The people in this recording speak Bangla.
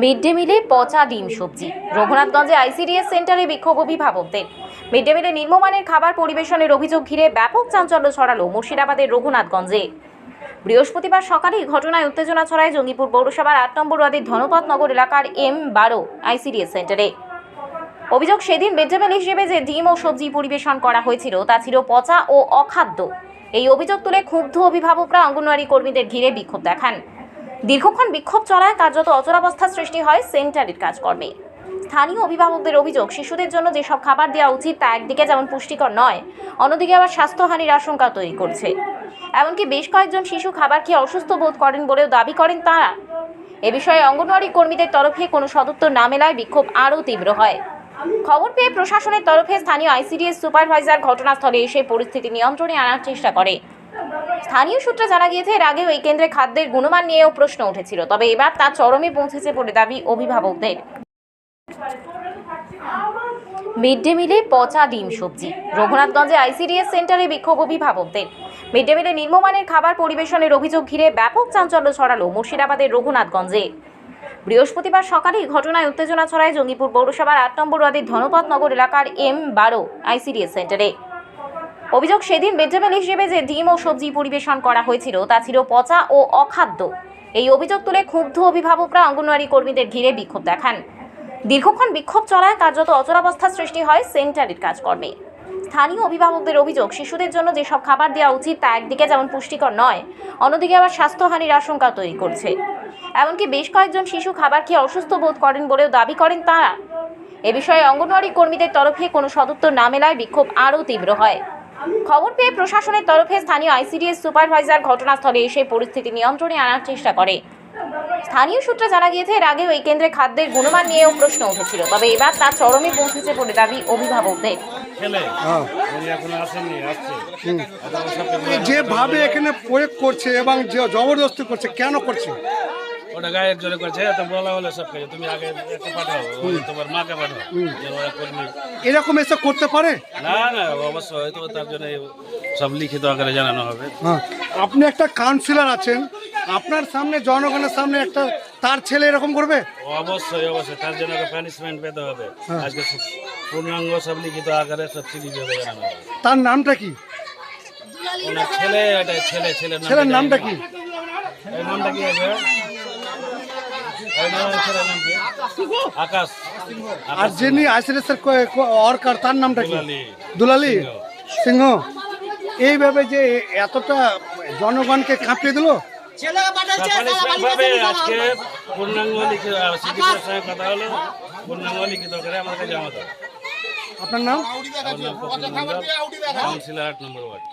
মিড ডে মিলে পচা ডিম সবজি। রঘুনাথগঞ্জে আইসিডিএস সেন্টারে বিক্ষোভ অভিভাবকদের। মিড ডে মিলে নিম্নমানের খাবার পরিবেশনের অভিযোগ ঘিরে ব্যাপক চাঞ্চল্য ছড়ালো মুর্শিদাবাদের রঘুনাথগঞ্জে। বৃহস্পতিবার সকালে ঘটনায় উত্তেজনা ছড়ায় জঙ্গিপুর পৌরসভার আট নম্বর ওয়ার্ডের ধনপত নগর এলাকার এম বারো আইসিডিএস সেন্টারে। অভিযোগ সেদিন মিড ডে মিল হিসেবে যে ডিম ও সবজি পরিবেশন করা হয়েছিল, তা ছিল পচা ও অখাদ্য। এই অভিযোগ তুলে ক্ষুব্ধ অভিভাবকরা অঙ্গনওয়াড়ি কর্মীদের ঘিরে বিক্ষোভ দেখান। দীর্ঘক্ষণ বিক্ষোভ চলায় কার্যত অচলাবস্থা সৃষ্টি হয় সেন্টারের কাজকর্মে। স্থানীয় অভিভাবকদের অভিযোগ, শিশুদের জন্য যেসব খাবার দেওয়া উচিত তা একদিকে যেমন পুষ্টিকর নয়, অন্যদিকে আবার স্বাস্থ্যহানির আশঙ্কা তৈরি করছে। এমনকি বেশ কয়েকজন শিশু খাবার খেয়ে অসুস্থ বোধ করেন বলেও দাবি করেন তারা। এ বিষয়ে অঙ্গনওয়াড়ি কর্মীদের তরফে কোনো সদুত্তর না মেলায় বিক্ষোভ আরও তীব্র হয়। খবর পেয়ে প্রশাসনের তরফে স্থানীয় আইসিডিএস সুপারভাইজার ঘটনাস্থলে এসে পরিস্থিতি নিয়ন্ত্রণে আনার চেষ্টা করে। স্থানীয় সূত্রে জানা গিয়েছে, এর আগেও এই কেন্দ্রে খাদ্যের গুণমান নিয়েও প্রশ্ন উঠেছিল। তবে এবার তা চরমে পৌঁছেছে বলে দাবি অভিভাবকদের। মিড ডে মিলে পচা ডিম সবজি। রঘুনাথগঞ্জে আইসিডিএস সেন্টারে বিক্ষোভ অভিভাবকদের। মিড ডে মিলে নিম্নমানের খাবার পরিবেশনের অভিযোগ ঘিরে ব্যাপক চাঞ্চল্য ছড়ালো মুর্শিদাবাদের রঘুনাথগঞ্জে। বৃহস্পতিবার সকালে ঘটনায় উত্তেজনা ছড়ায় জঙ্গিপুর পৌরসভার আট নম্বর ওয়ার্ডের ধনপত নগর এলাকার এম বারো আইসিডিএস সেন্টারে। অভিযোগ সেদিন মিড হিসেবে যে ডিম ও সবজি পরিবেশন করা হয়েছিল, তা ছিল পচা ও অখাদ্য। এই অভিযোগ তুলে ক্ষুব্ধ অভিভাবকরা অঙ্গনওয়াড়ি কর্মীদের ঘিরে বিক্ষোভ দেখান। দীর্ঘক্ষণ বিক্ষোভ চলায় কার্যত অচলাবস্থা সৃষ্টি হয় সেন্টারের কাজকর্মে। স্থানীয় অভিভাবকদের অভিযোগ, শিশুদের জন্য যেসব খাবার দেওয়া উচিত তা একদিকে যেমন পুষ্টিকর নয়, অন্যদিকে আবার স্বাস্থ্যহানির আশঙ্কা তৈরি করছে। এমনকি বেশ কয়েকজন শিশু খাবার খেয়ে অসুস্থ বোধ করেন বলেও দাবি করেন তারা। এ বিষয়ে অঙ্গনওয়াড়ি কর্মীদের তরফে কোনো সদুত্তর না মেলায় বিক্ষোভ আরও তীব্র হয়। খবর পেয়ে প্রশাসনের তরফে স্থানীয় আইসিডিএস সুপারভাইজার ঘটনাস্থলে এসে পরিস্থিতি নিয়ন্ত্রণে আনার চেষ্টা করে। স্থানীয় সূত্রে জানা গিয়েছে এর আগেও এই কেন্দ্রে খাদ্যের গুণমান নিয়েও প্রশ্ন উঠেছিল। তবে এবার তা চরমে পৌঁছেছে বলে দাবি অভিভাবকদের। হ্যাঁ। যেভাবে এখানে প্রয়োগ করছে এবং যে জবরদস্তি করছে কেন করছে? ওটা গায়ের জোরে করছে তো বলা হলো সব কিছু তুমি আগে একটা পাঠাও তোমার মাকে পাঠাও এরকম এসে করতে পারে? না না অবশ্যই হয়তো তার জন্য সব লিখিত আকারে জানানো হবে। হ্যাঁ। আপনি একটা কাউন্সিলর আছেন আপনার সামনে জনগণের সামনে একটা তার ছেলে এরকম করবে? অবশ্যই অবশ্যই তার জন্য পানিশমেন্ট পেতে হবে। হ্যাঁ। আজকে পূর্ণাঙ্গ সব লিখিত আকারে সব চিঠি জানানো হবে। তার নামটা কি? ছেলে ছেলে ছেলের ছেলের নামটা কি? নামটা কি আছে এই নাম ছেলের নাম কি আকাশ। আর যিনি আইসিডিএস এর অর্কার তার নামটা কি? দুলালি। সিংহ। এইভাবে যে এতটা জনগণকে কাঁপিয়ে দিল? আজকে পূর্ণাঙ্গ লিখিত সিদ্দিকের সঙ্গে কথা হলো। পূর্ণাঙ্গ লিখিত করে আমাকে জমা দেবে আপনার নাম? কাউন্সিলর আট নম্বর ওয়ার্ড।